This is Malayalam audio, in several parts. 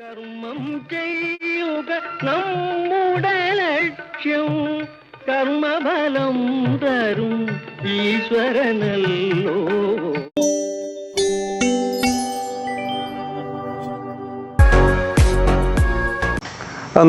കർമ്മം ചെയ്യുക നമ്മുടെ ലക്ഷ്യം. കർമ്മഫലം തരും ഈശ്വരനല്ലോ.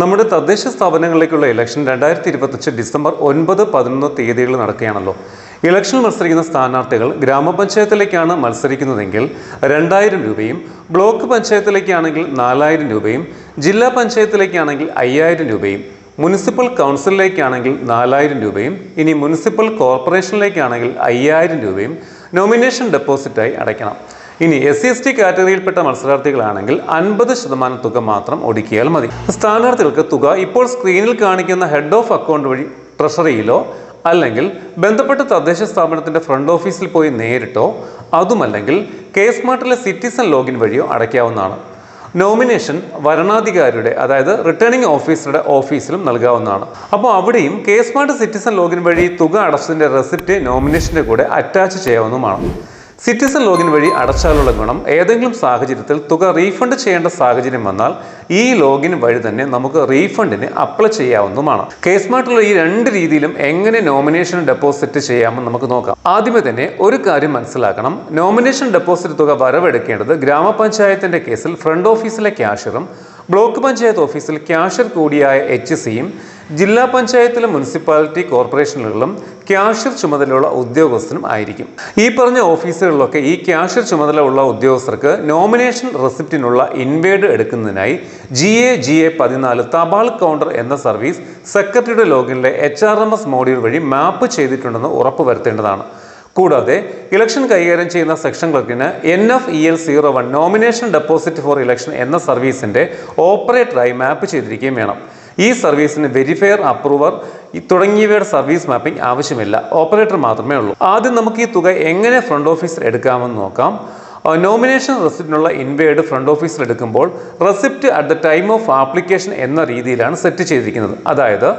നമ്മുടെ തദ്ദേശ സ്ഥാപനങ്ങളിലേക്കുള്ള ഇലക്ഷൻ രണ്ടായിരത്തി ഇരുപത്തഞ്ച് ഡിസംബർ ഒൻപത് പതിനൊന്ന് തീയതികളിൽ നടക്കുകയാണല്ലോ. ഇലക്ഷനിൽ മത്സരിക്കുന്ന സ്ഥാനാർത്ഥികൾ ഗ്രാമപഞ്ചായത്തിലേക്കാണ് മത്സരിക്കുന്നതെങ്കിൽ രണ്ടായിരം രൂപയും ബ്ലോക്ക് പഞ്ചായത്തിലേക്കാണെങ്കിൽ നാലായിരം രൂപയും ജില്ലാ പഞ്ചായത്തിലേക്കാണെങ്കിൽ അയ്യായിരം രൂപയും മുനിസിപ്പൽ കൗൺസിലിലേക്കാണെങ്കിൽ നാലായിരം രൂപയും ഇനി മുനിസിപ്പൽ കോർപ്പറേഷനിലേക്കാണെങ്കിൽ അയ്യായിരം രൂപയും നോമിനേഷൻ ഡെപ്പോസിറ്റായി അടയ്ക്കണം. ഇനി എസ് സി എസ് ടി കാറ്റഗറിയിൽപ്പെട്ട മത്സരാർത്ഥികളാണെങ്കിൽ അൻപത് ശതമാനം തുക മാത്രം ഒടുക്കിയാൽ മതി. സ്ഥാനാർത്ഥികൾക്ക് തുക ഇപ്പോൾ സ്ക്രീനിൽ കാണിക്കുന്ന ഹെഡ് ഓഫ് അക്കൗണ്ട് വഴി ട്രഷറിയിലോ അല്ലെങ്കിൽ ബന്ധപ്പെട്ട തദ്ദേശ സ്ഥാപനത്തിന്റെ ഫ്രണ്ട് ഓഫീസിൽ പോയി നേരിട്ടോ അതുമല്ലെങ്കിൽ കെ സ്മാർട്ടിലെ സിറ്റിസൺ ലോഗിൻ വഴിയോ അടയ്ക്കാവുന്നതാണ്. നോമിനേഷൻ വരണാധികാരിയുടെ അതായത് റിട്ടേണിംഗ് ഓഫീസറുടെ ഓഫീസിലും നൽകാവുന്നതാണ്. അപ്പോൾ അവിടെയും കെ സ്മാർട്ട് സിറ്റിസൺ ലോഗിൻ വഴി തുക അടച്ചതിന്റെ റെസിപ്റ്റ് നോമിനേഷന്റെ കൂടെ അറ്റാച്ച് ചെയ്യാവുന്നതുമാണ്. സിറ്റിസൺ ലോഗിൻ വഴി അടച്ചാലുള്ള ഗുണം ഏതെങ്കിലും സാഹചര്യത്തിൽ തുക റീഫണ്ട് ചെയ്യേണ്ട സാഹചര്യം വന്നാൽ ഈ ലോഗിൻ വഴി തന്നെ നമുക്ക് റീഫണ്ടിന് അപ്ലൈ ചെയ്യാവുന്നതുമാണ്. കേസ്മാർട്ടുള്ള ഈ രണ്ട് രീതിയിലും എങ്ങനെ നോമിനേഷൻ ഡെപ്പോസിറ്റ് ചെയ്യാമെന്ന് നമുക്ക് നോക്കാം. ആദ്യമേ തന്നെ ഒരു കാര്യം മനസ്സിലാക്കണം. നോമിനേഷൻ ഡെപ്പോസിറ്റ് തുക വരവെടുക്കേണ്ടത് ഗ്രാമപഞ്ചായത്തിന്റെ കേസിൽ ഫ്രണ്ട് ഓഫീസിലെ ക്യാഷ്യറും ബ്ലോക്ക് പഞ്ചായത്ത് ഓഫീസിൽ ക്യാഷ്യർ കൂടിയായ എച്ച് സിയും ജില്ലാ പഞ്ചായത്തിലും മുനിസിപ്പാലിറ്റി കോർപ്പറേഷനുകളിലും ക്യാഷ്യർ ചുമതലയുള്ള ഉദ്യോഗസ്ഥനും ആയിരിക്കും. ഈ പറഞ്ഞ ഓഫീസുകളിലൊക്കെ ഈ ക്യാഷ്യർ ചുമതല ഉള്ള ഉദ്യോഗസ്ഥർക്ക് നോമിനേഷൻ റെസിപ്റ്റിനുള്ള ഇൻവേഡ് എടുക്കുന്നതിനായി ജി എ ജി എ പതിനാല് തപാൽ കൗണ്ടർ എന്ന സർവീസ് സെക്രട്ടറിയുടെ ലോഗിനിലെ H R M S module വഴി മാപ്പ് ചെയ്തിട്ടുണ്ടെന്ന് ഉറപ്പുവരുത്തേണ്ടതാണ്. കൂടാതെ ഇലക്ഷൻ കൈകാര്യം ചെയ്യുന്ന section ക്ലർക്കിന് N F E L zero one nomination deposit for election എന്ന സർവീസിന്റെ ഓപ്പറേറ്ററായി മാപ്പ് ചെയ്തിരിക്കുകയും വേണം. ഈ സർവീസിന് വെരിഫയർ അപ്രൂവർ തുടങ്ങിയവയുടെ സർവീസ് മാപ്പിംഗ് ആവശ്യമില്ല. ഓപ്പറേറ്റർ മാത്രമേ ഉള്ളൂ. ആദ്യം നമുക്ക് ഈ തുക എങ്ങനെ ഫ്രണ്ട് ഓഫീസിൽ എടുക്കാമെന്ന് നോക്കാം. നോമിനേഷൻ റെസിപ്റ്റിനുള്ള ഇൻവേഡ് ഫ്രണ്ട് ഓഫീസിൽ എടുക്കുമ്പോൾ receipt at the time of application എന്ന രീതിയിലാണ് സെറ്റ് ചെയ്തിരിക്കുന്നത്. അതായത്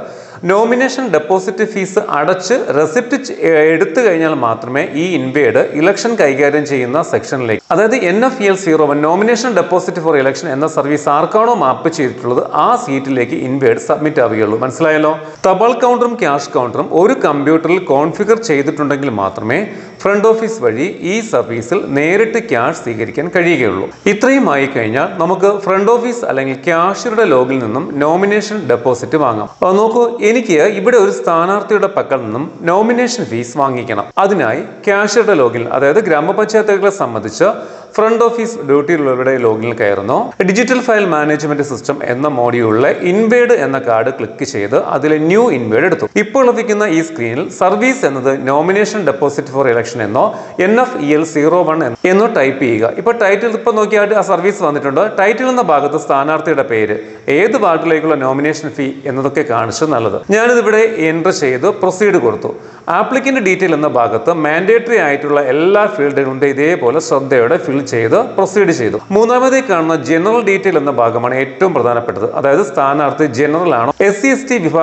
നോമിനേഷൻ ഡെപ്പോസിറ്റ് ഫീസ് അടച്ച് റെസിപ്റ്റ് എടുത്തു കഴിഞ്ഞാൽ മാത്രമേ ഈ ഇൻവേഡ് ഇലക്ഷൻ കൈകാര്യം ചെയ്യുന്ന സെക്ഷനിലേക്ക്. അതായത് N F L zero one nomination deposit for election എന്ന സർവീസ് ആർക്കാണോ മാപ്പ് ചെയ്തിട്ടുള്ളത് ആ സീറ്റിലേക്ക് ഇൻവേഡ് സബ്മിറ്റ് ആവുകയുള്ളൂ. മനസ്സിലായല്ലോ? തപാൽ കൗണ്ടറും ക്യാഷ് കൗണ്ടറും ഒരു കമ്പ്യൂട്ടറിൽ കോൺഫിഗർ ചെയ്തിട്ടുണ്ടെങ്കിൽ മാത്രമേ ഫ്രണ്ട് ഓഫീസ് വഴി ഈ സർവീസിൽ നേരിട്ട് ക്യാഷ് സ്വീകരിക്കാൻ കഴിയുകയുള്ളൂ. ഇത്രയും ആയി കഴിഞ്ഞാൽ നമുക്ക് ഫ്രണ്ട് ഓഫീസ് അല്ലെങ്കിൽ ക്യാഷ്യറുടെ ലോഗിൽ നിന്നും നോമിനേഷൻ ഡെപ്പോസിറ്റ് വാങ്ങാം. നോക്കൂ എനിക്ക് ഇവിടെ ഒരു സ്ഥാനാർത്ഥിയുടെ പക്കൽ നിന്നും നോമിനേഷൻ ഫീസ് വാങ്ങിക്കണം. അതിനായി ക്യാഷ്യറുടെ ലോഗിൽ അതായത് ഗ്രാമപഞ്ചായത്തുകളെ സംബന്ധിച്ച് ഫ്രണ്ട് ഓഫീസ് ഡ്യൂട്ടിയിലുള്ളവരുടെ ലോഗിനിൽ കയറുന്നു. ഡിജിറ്റൽ ഫയൽ മാനേജ്മെന്റ് സിസ്റ്റം എന്ന മോഡ്യൂളിലെ ഇൻവേഡ് എന്ന കാർഡ് ക്ലിക്ക് ചെയ്ത് അതിലെ ന്യൂ ഇൻവേഡ് എടുത്തു. ഇപ്പോൾ ലഭിക്കുന്ന ഈ സ്ക്രീനിൽ സർവീസ് എന്നത് നോമിനേഷൻ ഡെപ്പോസിറ്റ് ഫോർ ഇലക്ഷൻ എന്നോ N F E L zero one എന്നോ ടൈപ്പ് ചെയ്യുക. ഇപ്പോൾ ടൈറ്റിൽ ഇപ്പോൾ നോക്കിയാൽ ആ സർവീസ് വന്നിട്ടുണ്ട്. ടൈറ്റിൽ എന്ന ഭാഗത്ത് സ്ഥാനാർത്ഥിയുടെ പേര് ഏത് വാർഡിലേക്കുള്ള നോമിനേഷൻ ഫീ എന്നതൊക്കെ കാണിച്ചു നല്ലത്. ഞാനിതിവിടെ എൻട്രി ചെയ്ത് പ്രൊസീഡ് കൊടുത്തു. ആപ്ലിക്കന്റ് ഡീറ്റെയിൽ എന്ന ഭാഗത്ത് മാൻഡേറ്ററി ആയിട്ടുള്ള എല്ലാ ഫീൽഡുകളുടെ ഇതേപോലെ ശ്രദ്ധയോടെ ഫിൽ ചെയ്ത് പ്രൊസീഡ് ചെയ്തു. മൂന്നാമതായി കാണുന്ന ജനറൽ ഡീറ്റെയിൽ എന്ന ഭാഗമാണ് ഏറ്റവും പ്രധാനപ്പെട്ടത്. അതായത് സ്ഥാനാർത്ഥി ജനറൽ ആണോ എസ് സി എസ് ടി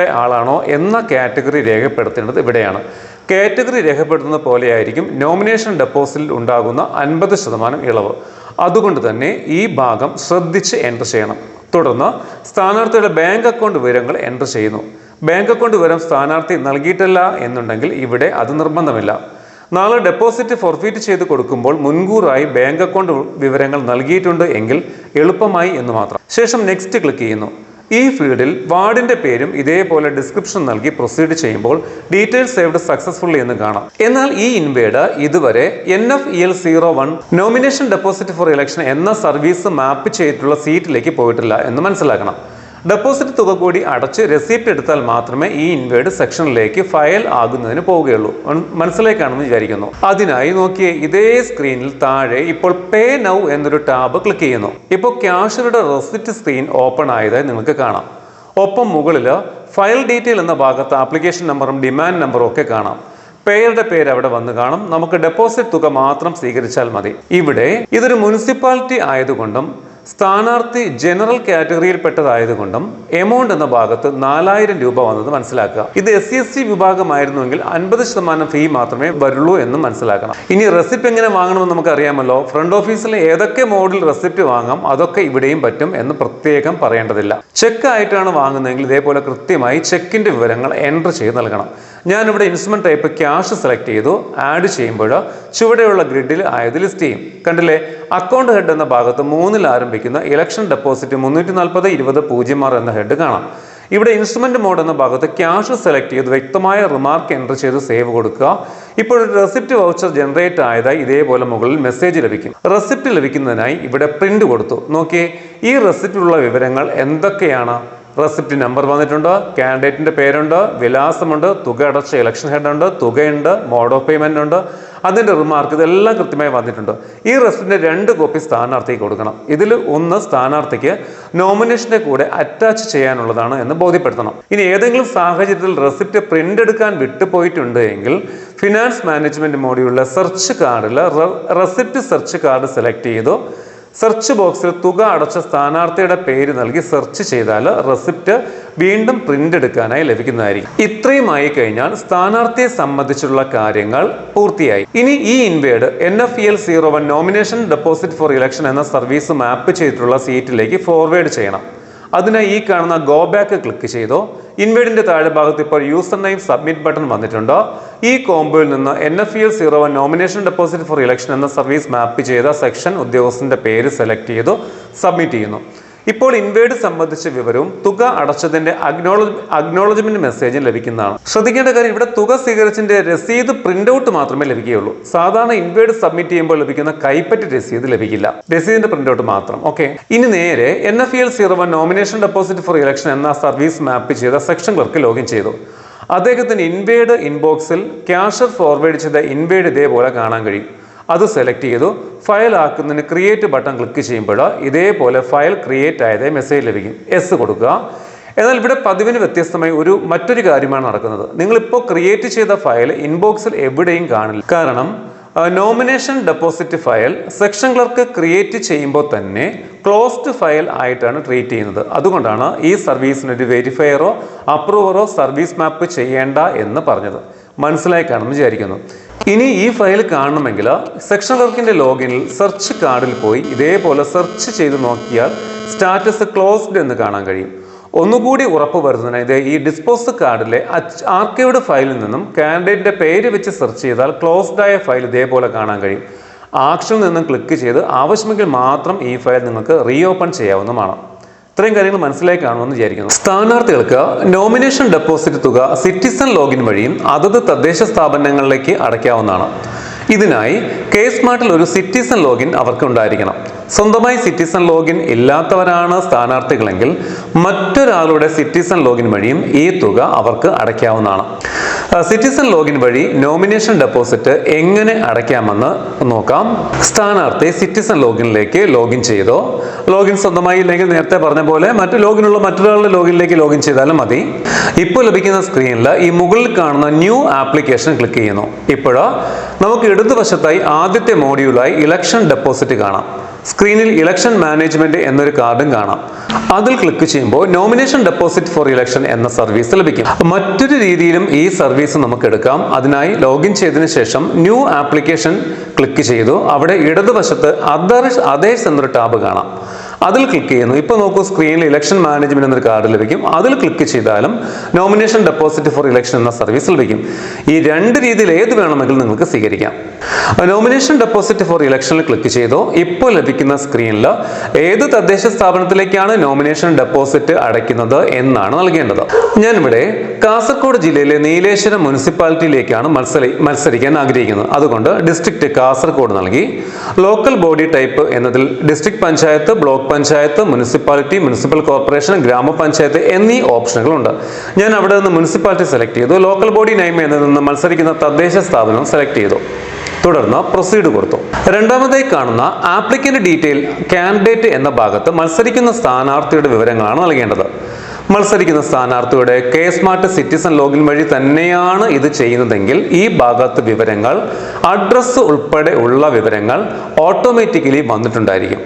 ആളാണോ എന്ന കാറ്റഗറി രേഖപ്പെടുത്തേണ്ടത് ഇവിടെയാണ്. കാറ്റഗറി രേഖപ്പെടുത്തുന്ന പോലെയായിരിക്കും നോമിനേഷൻ ഡെപ്പോസിറ്റിൽ ഉണ്ടാകുന്ന അൻപത് ശതമാനം ഇളവ്. അതുകൊണ്ട് തന്നെ ഈ ഭാഗം ശ്രദ്ധിച്ച് എന്റർ ചെയ്യണം. തുടർന്ന് സ്ഥാനാർത്ഥിയുടെ ബാങ്ക് അക്കൗണ്ട് വിവരങ്ങൾ എന്റർ ചെയ്യുന്നു. ബാങ്ക് അക്കൗണ്ട് വിവരം സ്ഥാനാർത്ഥി നൽകിയിട്ടില്ല എന്നുണ്ടെങ്കിൽ ഇവിടെ അത് നിർബന്ധമില്ല. നാളെ ഡെപ്പോസിറ്റ് ഫോർഫീറ്റ് ചെയ്ത് കൊടുക്കുമ്പോൾ മുൻകൂറായി ബാങ്ക് അക്കൗണ്ട് വിവരങ്ങൾ നൽകിയിട്ടുണ്ട് എങ്കിൽ എളുപ്പമായി എന്ന് മാത്രം. ശേഷം നെക്സ്റ്റ് ക്ലിക്ക് ചെയ്യുന്നു. ഈ ഫീൽഡിൽ വാർഡിന്റെ പേരും ഇതേപോലെ ഡിസ്ക്രിപ്ഷൻ നൽകി പ്രൊസീഡ് ചെയ്യുമ്പോൾ ഡീറ്റെയിൽസ് സേവ്ഡ് സക്സസ്ഫുള്ളി എന്ന് കാണാം. എന്നാൽ ഈ ഇൻവേഡ് ഇതുവരെ N F E L zero one nomination deposit for election എന്ന സർവീസ് മാപ്പ് ചെയ്തിട്ടുള്ള സീറ്റിലേക്ക് പോയിട്ടില്ല എന്ന് മനസ്സിലാക്കണം. ഡെപ്പോസിറ്റ് തുക കൂടി അടച്ച് റെസിപ്റ്റ് എടുത്താൽ മാത്രമേ ഈ ഇൻവേർഡ് സെക്ഷനിലേക്ക് ഫയൽ ആകുന്നതിന് പോവുകയുള്ളൂ. മനസ്സിലേക്കാണെന്ന് വിചാരിക്കുന്നു. അതിനായി നോക്കിയേ ഇതേ സ്ക്രീനിൽ താഴെ ഇപ്പോൾ പേ നൗ എന്നൊരു ടാബ് ക്ലിക്ക് ചെയ്യുന്നു. ഇപ്പോൾ ക്യാഷറുടെ റെസിപ്റ്റ് സ്ക്രീൻ ഓപ്പൺ ആയതായി നിങ്ങൾക്ക് കാണാം. ഒപ്പം മുകളിൽ ഫയൽ ഡീറ്റെയിൽ എന്ന ഭാഗത്ത് ആപ്ലിക്കേഷൻ നമ്പറും ഡിമാൻഡ് നമ്പറും ഒക്കെ കാണാം. പേരുടെ പേര് അവിടെ വന്ന് കാണും. നമുക്ക് ഡെപ്പോസിറ്റ് തുക മാത്രം സ്വീകരിച്ചാൽ മതി. ഇവിടെ ഇതൊരു മുനിസിപ്പാലിറ്റി ആയതുകൊണ്ടും സ്ഥാനാർത്ഥി ജനറൽ കാറ്റഗറിയിൽപ്പെട്ടതായതുകൊണ്ടും എമൗണ്ട് എന്ന ഭാഗത്ത് നാലായിരം രൂപ വന്നത് മനസ്സിലാക്കുക. ഇത് എസ് സി എസ് ടി വിഭാഗമായിരുന്നുവെങ്കിൽ അൻപത് ശതമാനം ഫീ മാത്രമേ വരുള്ളൂ എന്ന് മനസ്സിലാക്കണം. ഇനി റെസിപ്റ്റ് എങ്ങനെ വാങ്ങണമെന്ന് നമുക്ക് അറിയാമല്ലോ ഫ്രണ്ട് ഓഫീസിൽ ഏതൊക്കെ മോഡിൽ റെസിപ്റ്റ് വാങ്ങാം അതൊക്കെ ഇവിടെയും പറ്റും എന്ന് പ്രത്യേകം പറയേണ്ടതില്ല. ചെക്ക് ആയിട്ടാണ് വാങ്ങുന്നതെങ്കിൽ ഇതേപോലെ കൃത്യമായി ചെക്കിന്റെ വിവരങ്ങൾ എൻട്രി ചെയ്ത് നൽകണം. ഞാനിവിടെ ഇൻസ്ട്രുമെന്റ് ടൈപ്പ് ക്യാഷ് സെലക്ട് ചെയ്തു ആഡ് ചെയ്യുമ്പോൾ ചുവടെയുള്ള ഗ്രിഡിൽ ആയത് ലിസ്റ്റ് ചെയ്യും. കണ്ടില്ലേ? അക്കൗണ്ട് ഹെഡ് എന്ന ഭാഗത്ത് മൂന്നിൽ ആരംഭിക്കുന്ന ഇലക്ഷൻ ഡെപ്പോസിറ്റ് മുന്നൂറ്റി നാൽപ്പത് ഇരുപത് പൂജ്യം ആറ് എന്ന ഹെഡ് കാണാം. ഇവിടെ ഇൻസ്ട്രുമെന്റ് മോഡ് എന്ന ഭാഗത്ത് ക്യാഷ് സെലക്ട് ചെയ്ത് വ്യക്തമായ റിമാർക്ക് എന്റർ ചെയ്ത് സേവ് കൊടുക്കുക. ഇപ്പോൾ ഒരു റെസിപ്റ്റ് വൗച്ചർ ജനറേറ്റ് ആയതായി ഇതേപോലെ മുകളിൽ മെസ്സേജ് ലഭിക്കും. റെസിപ്റ്റ് ലഭിക്കുന്നതിനായി ഇവിടെ പ്രിന്റ് കൊടുത്തു. നോക്കിയേ ഈ റെസിപ്റ്റിലുള്ള വിവരങ്ങൾ എന്തൊക്കെയാണ്? റെസിപ്റ്റ് നമ്പർ വന്നിട്ടുണ്ട് കാൻഡിഡേറ്റിന്റെ പേരുണ്ട് വിലാസമുണ്ട് തുക അടച്ച ഇലക്ഷൻ ഹെഡുണ്ട് തുകയുണ്ട് മോഡ് ഓഫ് പേയ്മെന്റ് ഉണ്ട്. അതിന്റെ റിമാർക്ക് ഇതെല്ലാം കൃത്യമായി വന്നിട്ടുണ്ട്. ഈ റെസിപ്റ്റിന്റെ രണ്ട് കോപ്പി സ്ഥാനാർത്ഥിക്ക് കൊടുക്കണം. ഇതിൽ ഒന്ന് സ്ഥാനാർത്ഥിക്ക് നോമിനേഷന്റെ കൂടെ അറ്റാച്ച് ചെയ്യാനുള്ളതാണ് എന്ന് ബോധ്യപ്പെടുത്തണം. ഇനി ഏതെങ്കിലും സാഹചര്യത്തിൽ റെസിപ്റ്റ് പ്രിന്റ് എടുക്കാൻ വിട്ടുപോയിട്ടുണ്ട് എങ്കിൽ ഫിനാൻസ് മാനേജ്മെന്റ് മോഡിയുള്ള സെർച്ച് കാർഡിൽ റെസിപ്റ്റ് സെർച്ച് കാർഡ് സെലക്ട് ചെയ്തു. സെർച്ച് ബോക്സിൽ തുക അടച്ച സ്ഥാനാർത്ഥിയുടെ പേര് നൽകി സെർച്ച് ചെയ്താൽ റെസിപ്റ്റ് വീണ്ടും പ്രിന്റ് എടുക്കാനായി ലഭിക്കുന്നതായിരിക്കും. ഇത്രയുമായി കഴിഞ്ഞാൽ സ്ഥാനാർത്ഥിയെ സംബന്ധിച്ചുള്ള കാര്യങ്ങൾ പൂർത്തിയായി. ഇനി ഈ inward N F L zero one nomination deposit for election എന്ന സർവീസ് മാപ്പ് ചെയ്തിട്ടുള്ള സീറ്റിലേക്ക് ഫോർവേഡ് ചെയ്യണം. അതിനായി ഈ കാണുന്ന ഗോ ബാക്ക് ക്ലിക്ക് ചെയ്തോ. ഇൻവേഡിന്റെ താഴെ ഭാഗത്ത് ഇപ്പോൾ യൂസർ നെയിം സബ്മിറ്റ് ബട്ടൺ വന്നിട്ടുണ്ട്? ഈ കോംബോയിൽ നിന്ന് N F L zero one nomination deposit for election എന്ന സർവീസ് മാപ്പ് ചെയ്ത സെക്ഷൻ ഉദ്യോഗസ്ഥന്റെ പേര് സെലക്ട് ചെയ്തു സബ്മിറ്റ് ചെയ്യുന്നു. ഇപ്പോൾ ഇൻവേഡ് സംബന്ധിച്ച വിവരവും തുക അടച്ചതിന്റെ അഗ്നോളജ് അഗ്നോളജ്മെന്റ് മെസ്സേജും ലഭിക്കുന്നതാണ്. ശ്രദ്ധിക്കേണ്ട കാര്യം ഇവിടെ തുക സ്വീകരിച്ചതിന്റെ രസീത് പ്രിന്റ് ഔട്ട് മാത്രമേ ലഭിക്കുകയുള്ളൂ. സാധാരണ ഇൻവേഡ് സബ്മിറ്റ് ചെയ്യുമ്പോൾ ലഭിക്കുന്ന കൈപ്പറ്റ് രസീത് ലഭിക്കില്ല. രസീതിന്റെ പ്രിന്റ് ഔട്ട് മാത്രം. ഓക്കെ ഇനി നേരെ N F L zero one nomination deposit for election എന്ന സർവീസ് മാപ്പ് ചെയ്ത സെക്ഷൻ ക്ലർക്ക് ലോഗിൻ ചെയ്തു. അദ്ദേഹത്തിന് ഇൻവേഡ് ഇൻബോക്സിൽ ക്യാഷർ ഫോർവേഡ് ചെയ്ത ഇൻവേഡ് ഇതേപോലെ കാണാൻ കഴിയും. അത് സെലക്ട് ചെയ്തു. ഫയൽ ആക്കുന്നതിന് ക്രിയേറ്റ് ബട്ടൺ ക്ലിക്ക് ചെയ്യുമ്പോൾ ഇതേപോലെ ഫയൽ ക്രിയേറ്റ് ആയതേ മെസ്സേജ് ലഭിക്കും. എസ് കൊടുക്കുക. എന്നാൽ ഇവിടെ പതിവിന് വ്യത്യസ്തമായി ഒരു മറ്റൊരു കാര്യമാണ് നടക്കുന്നത്. നിങ്ങളിപ്പോൾ ക്രിയേറ്റ് ചെയ്ത ഫയൽ ഇൻബോക്സിൽ എവിടെയും കാണില്ല. കാരണം nomination deposit file section clerk create ചെയ്യുമ്പോൾ തന്നെ ക്ലോസ്ഡ് ഫയൽ ആയിട്ടാണ് ട്രീറ്റ് ചെയ്യുന്നത്. അതുകൊണ്ടാണ് ഈ സർവീസിന് ഒരു വെരിഫയറോ അപ്രൂവറോ സർവീസ് മാപ്പ് ചെയ്യേണ്ട എന്ന് പറഞ്ഞത്. മനസ്സിലായി കാണുമെന്ന് വിചാരിക്കുന്നു. ഇനി ഈ ഫയൽ കാണണമെങ്കിൽ സെക്ഷൻ വർക്കിന്റെ ലോഗിനിൽ സെർച്ച് കാർഡിൽ പോയി ഇതേപോലെ സെർച്ച് ചെയ്ത് നോക്കിയാൽ സ്റ്റാറ്റസ് ക്ലോസ്ഡ് എന്ന് കാണാൻ കഴിയും. ഒന്നുകൂടി ഉറപ്പ് വരുത്തുന്നതിന് ഇത് ഈ ഡിസ്പോസ് കാർഡിലെ ആർക്കൈവ്ഡ് ഫയലിൽ നിന്നും കാൻഡിഡേറ്റിന്റെ പേര് വെച്ച് സെർച്ച് ചെയ്താൽ ക്ലോസ്ഡ് ആയ ഫയൽ ഇതേപോലെ കാണാൻ കഴിയും. ആക്ഷനിൽ നിന്നും ക്ലിക്ക് ചെയ്ത് ആവശ്യമെങ്കിൽ മാത്രം ഈ ഫയൽ നിങ്ങൾക്ക് റീ ഓപ്പൺ ചെയ്യാവുന്നതാണ്. ഇത്രയും കാര്യങ്ങൾ മനസ്സിലായി കാണുമെന്ന് വിചാരിക്കുന്നു. സ്ഥാനാർത്ഥികൾക്ക് നോമിനേഷൻ ഡെപ്പോസിറ്റ് തുക സിറ്റിസൺ ലോഗിൻ വഴിയും അതത് തദ്ദേശ സ്ഥാപനങ്ങളിലേക്ക് അടയ്ക്കാവുന്നതാണ്. ഇതിനായി കെ സ്മാർട്ടിൽ ഒരു സിറ്റിസൺ ലോഗിൻ അവർക്ക് ഉണ്ടായിരിക്കണം സ്വന്തമായി സിറ്റിസൺ ലോഗിൻ ഇല്ലാത്തവരാണ് സ്ഥാനാർത്ഥികളെങ്കിൽ മറ്റൊരാളുടെ സിറ്റിസൺ ലോഗിൻ വഴിയും ഈ തുക അവർക്ക് അടയ്ക്കാവുന്നതാണ്. സിറ്റിസൺ ലോഗിൻ വഴി നോമിനേഷൻ ഡെപ്പോസിറ്റ് എങ്ങനെ അടയ്ക്കാമെന്ന് നോക്കാം. സ്ഥാനാർത്ഥി സിറ്റിസൺ ലോഗിനിലേക്ക് ലോഗിൻ ചെയ്തോ? ലോഗിൻ സ്വന്തമായി ഇല്ലെങ്കിൽ നേരത്തെ പറഞ്ഞ പോലെ മറ്റു ലോഗിനുള്ള മറ്റൊരാളുടെ ലോഗിനിലേക്ക് ലോഗിൻ ചെയ്താലും മതി. ഇപ്പോൾ ലഭിക്കുന്ന സ്ക്രീനിൽ ഈ മുകളിൽ കാണുന്ന ന്യൂ ആപ്ലിക്കേഷൻ ക്ലിക്ക് ചെയ്യുന്നു. ഇപ്പോഴോ നമുക്ക് ഇടതുവശത്തായി ആദ്യത്തെ മോഡ്യൂളായി ഇലക്ഷൻ ഡെപ്പോസിറ്റ് കാണാം. സ്ക്രീനിൽ ഇലക്ഷൻ മാനേജ്മെന്റ് എന്നൊരു കാർഡും കാണാം. അതിൽ ക്ലിക്ക് ചെയ്യുമ്പോൾ നോമിനേഷൻ ഡെപ്പോസിറ്റ് ഫോർ ഇലക്ഷൻ എന്ന സർവീസ് ലഭിക്കും. മറ്റൊരു രീതിയിലും ഈ സർവീസ് നമുക്ക് എടുക്കാം. അതിനായി ലോഗിൻ ചെയ്തതിനു ശേഷം ന്യൂ ആപ്ലിക്കേഷൻ ക്ലിക്ക് ചെയ്തു. അവിടെ ഇടതുവശത്ത് അതേഴ്സ് അതേഴ്സ് എന്നൊരു ടാബ് കാണാം. അതിൽ ക്ലിക്ക് ചെയ്യുന്നു. ഇപ്പൊ നോക്കൂ സ്ക്രീനിൽ ഇലക്ഷൻ മാനേജ്മെന്റ് എന്നൊരു കാർഡ് ലഭിക്കും. അതിൽ ക്ലിക്ക് ചെയ്താലും നോമിനേഷൻ ഡെപ്പോസിറ്റ് ഫോർ ഇലക്ഷൻ എന്ന സർവീസ് ലഭിക്കും. ഈ രണ്ട് രീതിയിൽ ഏത് വേണമെങ്കിലും നിങ്ങൾക്ക് സ്വീകരിക്കാം. നോമിനേഷൻ ഡെപ്പോസിറ്റ് ഫോർ ഇലക്ഷനിൽ ക്ലിക്ക് ചെയ്തോ. ഇപ്പോൾ ലഭിക്കുന്ന സ്ക്രീനിൽ ഏത് തദ്ദേശ സ്ഥാപനത്തിലേക്കാണ് നോമിനേഷൻ ഡെപ്പോസിറ്റ് അടയ്ക്കുന്നത് എന്നാണ് നൽകേണ്ടത്. ഞാനിവിടെ കാസർഗോഡ് ജില്ലയിലെ നീലേശ്വരം മുനിസിപ്പാലിറ്റിയിലേക്കാണ് മത്സരി മത്സരിക്കാൻ ആഗ്രഹിക്കുന്നത്. അതുകൊണ്ട് ഡിസ്ട്രിക്ട് കാസർഗോഡ് നൽകി. ലോക്കൽ ബോഡി ടൈപ്പ് എന്നതിൽ district panchayat block panchayat municipality municipal corporation ഗ്രാമപഞ്ചായത്ത് എന്നീ ഓപ്ഷനുകളുണ്ട്. ഞാൻ അവിടെ നിന്ന് മുനിസിപ്പാലിറ്റി സെലക്ട് ചെയ്തു. ലോക്കൽ ബോഡി നയം എന്നതിൽ നിന്ന് മത്സരിക്കുന്ന തദ്ദേശ സ്ഥാപനം സെലക്ട് ചെയ്തു. തുടർന്ന് പ്രൊസീഡ് കൊടുത്തു. രണ്ടാമതായി കാണുന്ന ആപ്ലിക്കന്റ് ഡീറ്റെയിൽ കാൻഡിഡേറ്റ് എന്ന ഭാഗത്ത് മത്സരിക്കുന്ന സ്ഥാനാർത്ഥിയുടെ വിവരങ്ങളാണ് നൽകേണ്ടത്. മത്സരിക്കുന്ന സ്ഥാനാർത്ഥിയുടെ കെ സ്മാർട്ട് സിറ്റിസൺ ലോഗിൻ വഴി തന്നെയാണ് ഇത് ചെയ്യുന്നതെങ്കിൽ ഈ ഭാഗത്ത് വിവരങ്ങൾ അഡ്രസ്സ് ഉൾപ്പെടെ ഉള്ള വിവരങ്ങൾ ഓട്ടോമാറ്റിക്കലി വന്നിട്ടുണ്ടായിരിക്കും.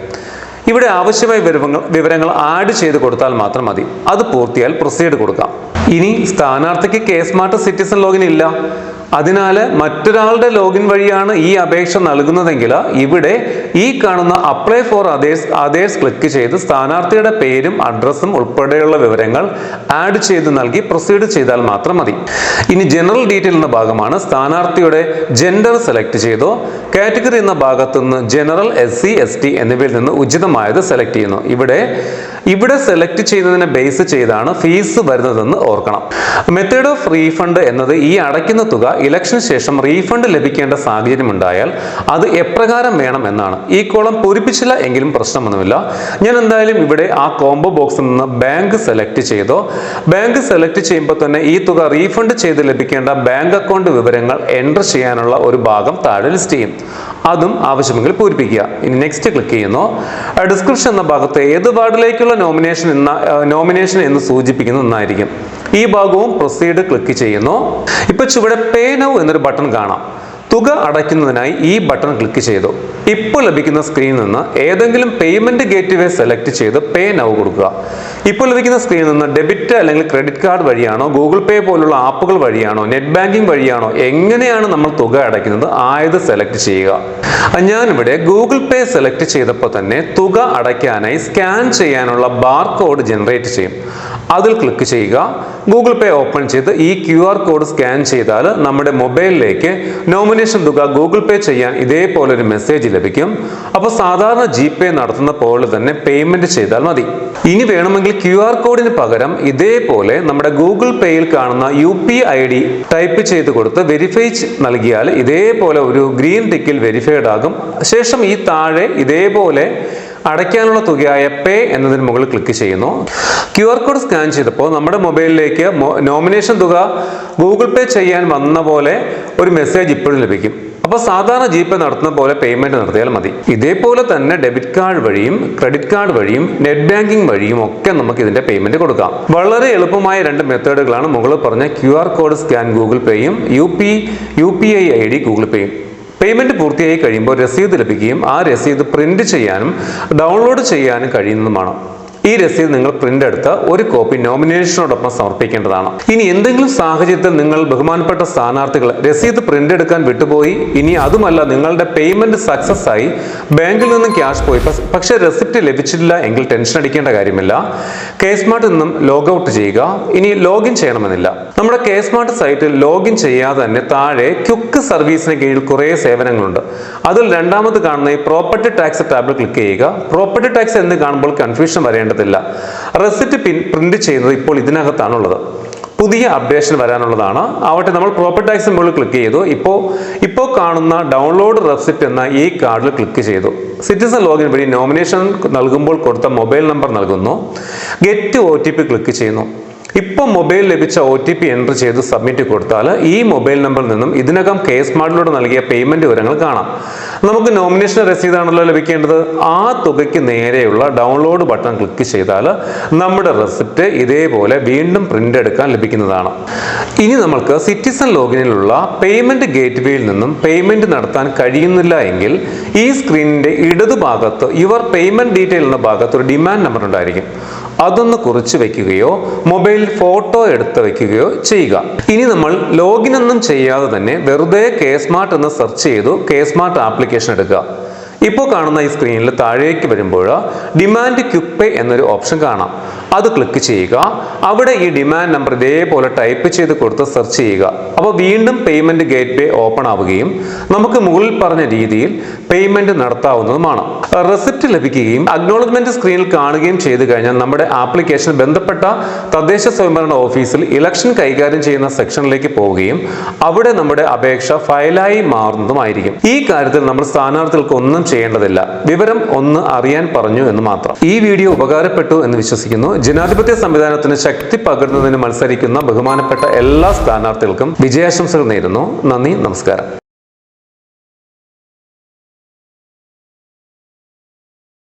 ഇവിടെ ആവശ്യമായ വിവരങ്ങൾ വിവരങ്ങൾ ആഡ് ചെയ്ത് കൊടുത്താൽ മാത്രം മതി. അത് പൂർത്തിയാൽ പ്രൊസീഡ് കൊടുക്കാം. ഇനി സ്ഥാനാർത്ഥിക്ക് കെ സ്മാർട്ട് സിറ്റിസൺ ലോഗിൻ ഇല്ല. അതിനാൽ മറ്റൊരാളുടെ ലോഗിൻ വഴിയാണ് ഈ അപേക്ഷ നൽകുന്നതെങ്കിൽ ഇവിടെ ഈ കാണുന്ന apply for others others click ചെയ്ത് സ്ഥാനാർത്ഥിയുടെ പേരും അഡ്രസ്സും ഉൾപ്പെടെയുള്ള വിവരങ്ങൾ ആഡ് ചെയ്ത് നൽകി പ്രൊസീഡ് ചെയ്താൽ മാത്രം മതി. ഇനി ജനറൽ ഡീറ്റെയിൽ എന്ന ഭാഗമാണ് സ്ഥാനാർത്ഥിയുടെ ജെൻഡർ സെലക്ട് ചെയ്തോ കാറ്റഗറി എന്ന ഭാഗത്തു നിന്ന് general S C S T എന്നിവയിൽ നിന്ന് ഉചിതമായത് സെലക്ട് ചെയ്യുന്നു. ഇവിടെ ഇവിടെ സെലക്ട് ചെയ്യുന്നതിനെ ബേസ് ചെയ്താണ് ഫീസ് വരുന്നതെന്ന് ഓർക്കണം. മെത്തേഡ് ഓഫ് റീഫണ്ട് എന്നത് ഈ അടയ്ക്കുന്ന തുക ഇലക്ഷന് ശേഷം റീഫണ്ട് ലഭിക്കേണ്ട സാഹചര്യം ഉണ്ടായാൽ അത് എപ്രകാരം വേണം എന്നാണ്. ഈ കോളം പൂരിപ്പിച്ചില്ല എങ്കിലും പ്രശ്നമൊന്നുമില്ല. ഞാൻ എന്തായാലും ഇവിടെ ആ കോംബോ ബോക്സിൽ നിന്ന് ബാങ്ക് സെലക്ട് ചെയ്തോ. ബാങ്ക് സെലക്ട് ചെയ്യുമ്പോൾ തന്നെ ഈ തുക റീഫണ്ട് ചെയ്ത് ലഭിക്കേണ്ട ബാങ്ക് അക്കൗണ്ട് വിവരങ്ങൾ എന്റർ ചെയ്യാനുള്ള ഒരു ഭാഗം താഴെ ലിസ്റ്റ് ചെയ്യും. അതും ആവശ്യമെങ്കിൽ പൂരിപ്പിക്കുക. ഇനി നെക്സ്റ്റ് ക്ലിക്ക് ചെയ്യുന്നു. ഡിസ്ക്രിപ്ഷൻ എന്ന ഭാഗത്ത് ഏത് വാർഡിലേക്കുള്ള നോമിനേഷൻ എന്ന നോമിനേഷൻ എന്ന് സൂചിപ്പിക്കുന്ന ഒന്നായിരിക്കും. ഈ ഭാഗവും പ്രൊസീഡ് ക്ലിക്ക് ചെയ്യുന്നു. ഇപ്പൊ ചുവടെ പേ നൗ എന്നൊരു ബട്ടൺ കാണാം. തുക അടയ്ക്കുന്നതിനായി ഈ ബട്ടൺ ക്ലിക്ക് ചെയ്തു. ഇപ്പോൾ ലഭിക്കുന്ന സ്ക്രീനിൽ നിന്ന് ഏതെങ്കിലും പേയ്മെന്റ് ഗേറ്റ്വേ സെലക്ട് ചെയ്ത് പേ നൗ കൊടുക്കുക. ഇപ്പോൾ ലഭിക്കുന്ന സ്ക്രീനിൽ നിന്ന് ഡെബിറ്റ് അല്ലെങ്കിൽ ക്രെഡിറ്റ് കാർഡ് വഴിയാണോ ഗൂഗിൾ പേ പോലുള്ള ആപ്പുകൾ വഴിയാണോ നെറ്റ് ബാങ്കിംഗ് വഴിയാണോ എങ്ങനെയാണ് നമ്മൾ തുക അടയ്ക്കുന്നത് ആയത് സെലക്ട് ചെയ്യുക. ഞാനിവിടെ ഗൂഗിൾ പേ സെലക്ട് ചെയ്തപ്പോൾ തന്നെ തുക അടയ്ക്കാനായി സ്കാൻ ചെയ്യാനുള്ള ബാർ കോഡ് ജനറേറ്റ് ചെയ്യും. അതിൽ ക്ലിക്ക് ചെയ്യുക. ഗൂഗിൾ പേ ഓപ്പൺ ചെയ്ത് ഈ ക്യു കോഡ് സ്കാൻ ചെയ്താൽ നമ്മുടെ മൊബൈലിലേക്ക് നോമിനേഷൻ തുക ഗൂഗിൾ പേ ചെയ്യാൻ ഇതേപോലെ ഒരു മെസ്സേജ് ലഭിക്കും. അപ്പോൾ സാധാരണ ജി പേ നടത്തുന്ന പോലെ തന്നെ പേയ്മെന്റ് ചെയ്താൽ മതി. ഇനി വേണമെങ്കിൽ ക്യു ആർ കോഡിന് പകരം ഇതേപോലെ നമ്മുടെ ഗൂഗിൾ പേയിൽ കാണുന്ന U P I D type ചെയ്ത് കൊടുത്ത് വെരിഫൈ നൽകിയാൽ ഇതേപോലെ ഒരു ഗ്രീൻ ടിക്കിൽ വെരിഫൈഡ് ആകും. ശേഷം ഈ താഴെ ഇതേപോലെ അടയ്ക്കാനുള്ള തുകയായ പേ എന്നതിന് മുകളിൽ ക്ലിക്ക് ചെയ്യുന്നു. ക്യു ആർ കോഡ് സ്കാൻ ചെയ്തപ്പോൾ നമ്മുടെ മൊബൈലിലേക്ക് നോമിനേഷൻ തുക ഗൂഗിൾ പേ ചെയ്യാൻ വന്ന പോലെ ഒരു മെസ്സേജ് ഇപ്പോഴും ലഭിക്കും. അപ്പോൾ സാധാരണ ജി പേ നടത്തുന്ന പോലെ പേയ്മെന്റ് നടത്തിയാൽ മതി. ഇതേപോലെ തന്നെ ഡെബിറ്റ് കാർഡ് വഴിയും ക്രെഡിറ്റ് കാർഡ് വഴിയും നെറ്റ് ബാങ്കിംഗ് വഴിയും ഒക്കെ നമുക്ക് ഇതിന്റെ പേയ്മെന്റ് കൊടുക്കാം. വളരെ എളുപ്പമായ രണ്ട് മെത്തേഡുകളാണ് മുകളിൽ പറഞ്ഞ Q R code scan Google പേയും U P U P I I D Google പേയും payment പൂർത്തിയായി കഴിയുമ്പോൾ രസീത് ലഭിക്കുകയും ആ രസീത് പ്രിന്റ് ചെയ്യാനും ഡൗൺലോഡ് ചെയ്യാനും കഴിയുന്നതുമാണ്. ഈ രസീത് നിങ്ങൾ പ്രിന്റ് എടുത്ത് ഒരു കോപ്പി നോമിനേഷനോടൊപ്പം സമർപ്പിക്കേണ്ടതാണ്. ഇനി എന്തെങ്കിലും സാഹചര്യത്തിൽ നിങ്ങൾ ബഹുമാനപ്പെട്ട സ്ഥാനാർത്ഥികൾ രസീത് പ്രിന്റ് എടുക്കാൻ വിട്ടുപോയി ഇനി അതുമല്ല നിങ്ങളുടെ പേയ്മെന്റ് സക്സസ് ആയി ബാങ്കിൽ നിന്നും ക്യാഷ് പോയി. പക്ഷെ റെസിപ്റ്റ് ലഭിച്ചിട്ടില്ല എങ്കിൽ ടെൻഷൻ അടിക്കേണ്ട കാര്യമില്ല. കെ സ്മാർട്ടിൽ നിന്നും ലോഗൌട്ട് ചെയ്യുക. ഇനി ലോഗിൻ ചെയ്യണമെന്നില്ല. നമ്മുടെ കെ സ്മാർട്ട് സൈറ്റിൽ ലോഗിൻ ചെയ്യാതെ തന്നെ താഴെ ക്യുക്ക് സർവീസിന് കീഴിൽ കുറേ സേവനങ്ങളുണ്ട്. അതിൽ രണ്ടാമത് കാണുന്ന ഈ പ്രോപ്പർട്ടി ടാക്സ് ടാബിൽ ക്ലിക്ക് ചെയ്യുക. പ്രോപ്പർട്ടി ടാക്സ് എന്ന് കാണുമ്പോൾ കൺഫ്യൂഷൻ വരേണ്ടതില്ല റെസിറ്റ് പിൻ പ്രിന്റ് ചെയ്യുന്നത് ഇപ്പോൾ ഇതിനകത്താണുള്ളത്. പുതിയ അപ്ഡേഷൻ വരാനുള്ളതാണ്. ആവട്ടെ നമ്മൾ പ്രോപ്പർട്ടി ടാക്സ് മുകളിൽ ക്ലിക്ക് ചെയ്തു. ഇപ്പോൾ ഇപ്പോൾ കാണുന്ന ഡൗൺലോഡ് റെസിപ്റ്റ് എന്ന ഈ കാർഡിൽ ക്ലിക്ക് ചെയ്തു. സിറ്റിസൺ ലോഗിൻ വഴി നോമിനേഷൻ നൽകുമ്പോൾ കൊടുത്ത മൊബൈൽ നമ്പർ നൽകുന്നു. ഗെറ്റ് ഒ ക്ലിക്ക് ചെയ്യുന്നു. ഇപ്പോൾ മൊബൈൽ ലഭിച്ച ഒ ടി പി എന്റർ ചെയ്ത് സബ്മിറ്റ് കൊടുത്താൽ ഈ മൊബൈൽ നമ്പറിൽ നിന്നും ഇതിനകം കെ സ്മാർട്ടിലൂടെ നൽകിയ പേയ്മെന്റ് വിവരങ്ങൾ കാണാം. നമുക്ക് നോമിനേഷൻ രസീതാണല്ലോ ലഭിക്കേണ്ടത്. ആ തുകയ്ക്ക് നേരെയുള്ള ഡൗൺലോഡ് ബട്ടൺ ക്ലിക്ക് ചെയ്താൽ നമ്മുടെ റെസിപ്റ്റ് ഇതേപോലെ വീണ്ടും പ്രിന്റ് എടുക്കാൻ ലഭിക്കുന്നതാണ്. ഇനി നമ്മൾക്ക് സിറ്റിസൺ ലോഗിനിലുള്ള പേയ്മെന്റ് ഗേറ്റ് വേയിൽ നിന്നും പേയ്മെന്റ് നടത്താൻ കഴിയുന്നില്ല എങ്കിൽ ഈ സ്ക്രീനിന്റെ ഇടതുഭാഗത്ത് യുവർ പേയ്മെന്റ് ഡീറ്റെയിൽ എന്ന ഭാഗത്ത് ഒരു ഡിമാൻഡ് നമ്പർ ഉണ്ടായിരിക്കും. അതൊന്ന് കുറിച്ച് വെക്കുകയോ മൊബൈൽ ഫോട്ടോ എടുത്ത് വെക്കുകയോ ചെയ്യുക. ഇനി നമ്മൾ ലോഗിൻ ഒന്നും ചെയ്യാതെ തന്നെ വെറുതെ കെ സ്മാർട്ട് എന്ന് സെർച്ച് ചെയ്തു കെ സ്മാർട്ട് ആപ്ലിക്കേഷൻ എടുക്കുക. ഇപ്പോൾ കാണുന്ന ഈ സ്ക്രീനിൽ താഴേക്ക് വരുമ്പോൾ ഡിമാൻഡ് ക്യുപ്പേ എന്നൊരു ഓപ്ഷൻ കാണാം. അത് ക്ലിക്ക് ചെയ്യുക. അവിടെ ഈ ഡിമാൻഡ് നമ്പർ ഇതേപോലെ ടൈപ്പ് ചെയ്ത് കൊടുത്ത് സെർച്ച് ചെയ്യുക. അപ്പോൾ വീണ്ടും പേയ്മെന്റ് ഗേറ്റ് വേ ഓപ്പൺ ആവുകയും നമുക്ക് മുകളിൽ പറഞ്ഞ രീതിയിൽ പേയ്മെന്റ് നടത്താവുന്നതുമാണ്. റെസിപ്റ്റ് ലഭിക്കുകയും അക്നോളജ്മെന്റ് സ്ക്രീനിൽ കാണുകയും ചെയ്തു കഴിഞ്ഞാൽ നമ്മുടെ ആപ്ലിക്കേഷൻ ബന്ധപ്പെട്ട തദ്ദേശ സ്വയംഭരണ ഓഫീസിൽ ഇലക്ഷൻ കൈകാര്യം ചെയ്യുന്ന സെക്ഷനിലേക്ക് പോവുകയും അവിടെ നമ്മുടെ അപേക്ഷ ഫയലായി മാറുന്നതുമായിരിക്കും. ഈ കാര്യത്തിൽ നമ്മൾ സ്ഥാനാർത്ഥികൾക്ക് ഒന്നും ചെയ്യേണ്ടതില്ല. വിവരം ഒന്ന് അറിയാൻ പറഞ്ഞു എന്ന് മാത്രം. ഈ വീഡിയോ ഉപകാരപ്പെട്ടു എന്ന് വിശ്വസിക്കുന്നു. ജനാധിപത്യ സംവിധാനത്തിന് ശക്തി പകരുന്നതിന് മത്സരിക്കുന്ന ബഹുമാനപ്പെട്ട എല്ലാ സ്ഥാനാർത്ഥികൾക്കും വിജയാശംസകൾ നേരുന്നു. നന്ദി നമസ്കാരം.